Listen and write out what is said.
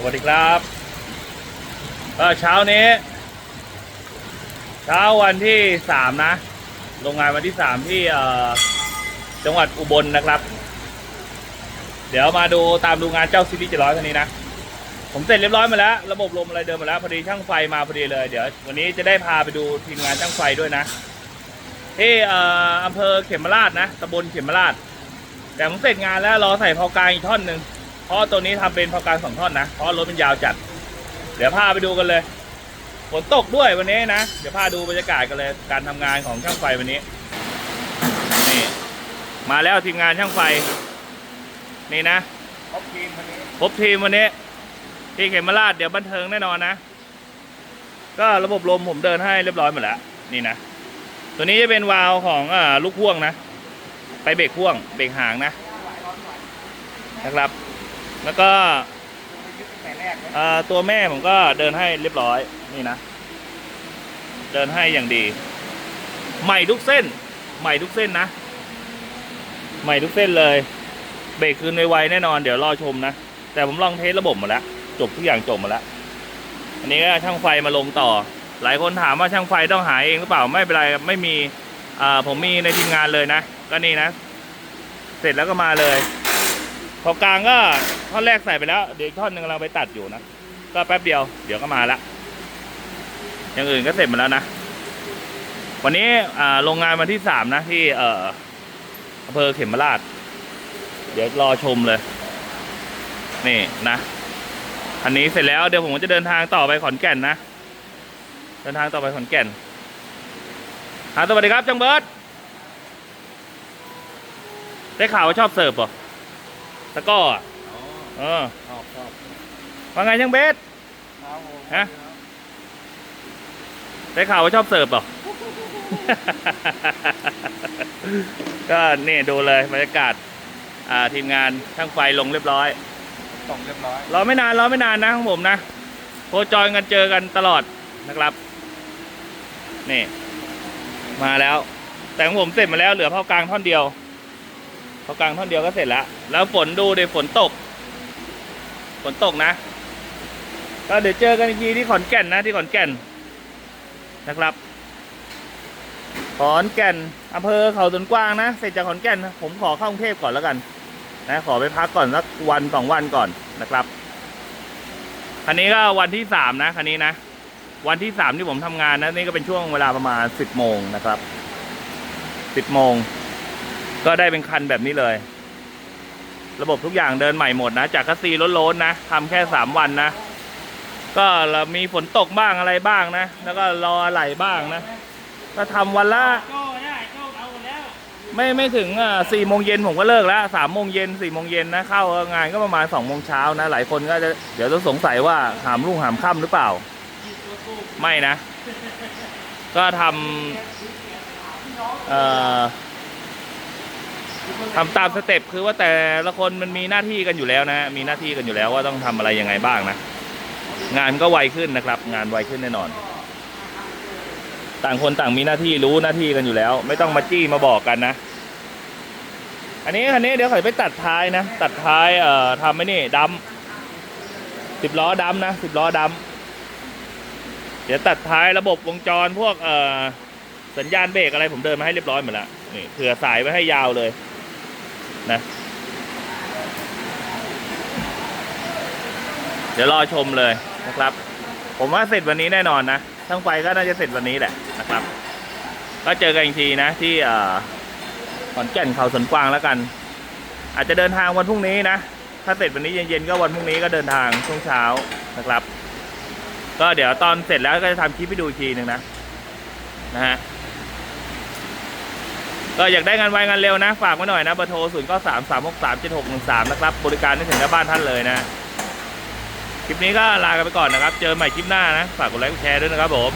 สวัสดีครับเช้านี้ เช้าวันที่สามนะ โรงงานวันที่สามที่จังหวัดอุบลนะครับ เดี๋ยวมาดูตามดูงานเจ้าซีรีส์เจ็ดร้อยคันนี้นะ ผมเสร็จเรียบร้อยมาแล้ว ระบบลมอะไรเดินมาแล้ว พอดีช่างไฟมาพอดีเลย เดี๋ยว วันนี้จะได้พาไปดูทีมงานช่างไฟด้วยนะ ที่เอ่ออำเภอเขมราชนะตำบลเขมราช แต่ผมเสร็จงานแล้วรอใส่พอกลางอีกท่อนหนึ่ง เพราะตัวนี้ทำเป็นพอกางสองท่อนนะ เพราะรถมันยาวจัด เดี๋ยวพาไปดูกันเลย ฝนตกด้วยวันนี้นะ เดี๋ยวพาดูบรรยากาศกันเลย การทำงานของช่างไฟวันนี้ นี่ มาแล้วทีมงานช่างไฟ นี่นะ ครบทีมวันนี้ ครบทีมวันนี้ ที่เขมราชเดี๋ยวบันเทิงแน่นอนนะ ก็ระบบลมผมเดินให้เรียบร้อยหมดแล้ว นี่นะ ตัวนี้จะเป็นวาล์วของอลูกพ่วงนะ ไปเบรกพ่วง เบรกหางนะ นะครับ แล้วก็อ่าตัวแม่ผมก็เดินให้เรียบร้อยนี่นะ เดินให้อย่างดี ใหม่ทุกเส้น ใหม่ทุกเส้นนะ ใหม่ทุกเส้นเลย เบรกคืนไวๆแน่นอนเดี๋ยวรอชมนะ แต่ผมลองเทสระบบหมาแล้ว จบทุกอย่างจบหมาแล้ว อันนี้ก็ช่างไฟมาลงต่อ หลายคนถามว่าช่างไฟต้องหาเองหรือเปล่าไม่เป็นไรไม่มีผมมีในทีมงานเลยนะ ก็นี่นะ เสร็จแล้วก็มาเลย พอกลางก็ท่อนแรกใส่ไปแล้ว เดี๋ยวอีกท่อนหนึ่งเราไปตัดอยู่นะ ก็แป๊บเดียว เดี๋ยวก็มาละอย่างอื่นก็เสร็จมาแล้วนะ วันนี้โรงงานวันที่สามนะที่เอ่ออำเภอเขมราช เดี๋ยวรอชมเลย นี่นะอันนี้เสร็จแล้วเดี๋ยวผมก็จะเดินทางต่อไปขอนแก่นนะ เดินทางต่อไปขอนแก่นฮะสวัสดีครับจังเบิร์ตได้ข่าวว่าชอบเสิร์ฟเหรอ ตะกร้ออะเออชอบชอบว่าไงจังเบส ครับผมฮะ ได้ข่าวว่าชอบเสิร์ฟเหรอ ก็นี่ดูเลยบรรยากาศอ่าทีมงานช่างไฟลงเรียบร้อยส่งเรียบร้อยรอไม่นานรอไม่นานนะของผมนะโคจรกันเจอกันตลอดนะครับ นี่ มาแล้ว แต่ของผมเสร็จมาแล้วเหลือเผากลางท่อนเดียว เผากลางท่อนเดียวก็เสร็จแล้ว แล้วฝนดูเดี๋ยวฝนตก ฝนตกนะก็เดี๋ยวเจอกันอีกทีที่ขอนแก่นนะที่ขอนแก่นนะครับ ขอนแก่นอำเภอเขาสวนกวางนะเสร็จจากขอนแก่นนะผมขอเข้ากรุงเทพก่อนแล้วกันนะขอไปพักก่อนสักวันสองวันก่อนนะครับคันนี้ก็วันที่สามนะคันนี้นะ วันที่สามที่ผมทำงานนะนี่ก็เป็นช่วงเวลาประมาณสิบโมงนะครับสิบโมง ก็ได้เป็นคันแบบนี้เลย ระบบทุกอย่างเดินใหม่หมดนะ จากคัสซีล้นๆนะทำแค่สามวันนะ ก็เรามีฝนตกบ้างอะไรบ้างนะ แล้วก็รออะไรบ้างนะก็ทำวันละโจ้ได้โจ้เอาหมดแล้วไม่ไม่ถึงอะสี่โมงเย็นผมก็เลิกแล้วสามโมงเย็นสี่โมงเย็นนะเข้างานก็ประมาณสองโมงเช้านะ หลายคนก็จะเดี๋ยวจะสงสัยว่าหามรุ่งหามค่ำหรือเปล่า ไม่นะ ก็ทำเอ่อ ทำตามสเต็ปคือว่าแต่ละคนมันมีหน้าที่กันอยู่แล้วนะมีหน้าที่กันอยู่แล้วว่าต้องทำอะไรยังไงบ้างนะงานก็ไวขึ้นนะครับ งานไวขึ้นแน่นอน ต่างคนต่างมีหน้าที่รู้หน้าที่กันอยู่แล้ว ไม่ต้องมาจี้มาบอกกันนะ อันนี้คันนี้เดี๋ยวเขาไปตัดท้ายนะ ตัดท้ายเอ่อทำไม่นี่ดัมสิบล้อดัมนะสิบล้อดัมเดี๋ยวตัดท้ายระบบวงจรพวกเอ่อสัญญาณเบรกอะไรผมเดินมาให้เรียบร้อยหมดแล้วนี่เผื่อสายไว้ให้ยาวเลย นะเดี๋ยวรอชมเลยนะครับ ผมว่าเสร็จวันนี้แน่นอนนะทั้งไฟก็น่าจะเสร็จวันนี้แหละนะครับ ก็เจอกันอีกทีนะ ที่เอ่อขอนแก่นเขาสวนกวางแล้วกัน อาจจะเดินทางวันพรุ่งนี้นะถ้าเสร็จวันนี้เย็นๆก็วันพรุ่งนี้ก็เดินทางช่วงเช้านะครับ ก็เดี๋ยวตอนเสร็จแล้วก็จะทำคลิปให้ดูอีกทีหนึ่งนะนะฮะ ก็อยากได้งานไวงานเร็วนะ ฝากไว้หน่อยนะเบอร์โทร0 9 3 3 6 3 7 6 1 3นะครับ บริการได้ถึงหน้าบ้านท่านเลยนะ คลิปนี้ก็ลากันไปก่อนนะครับ เจอใหม่คลิปหน้านะ ฝากกดไลค์กดแชร์ด้วยนะครับผม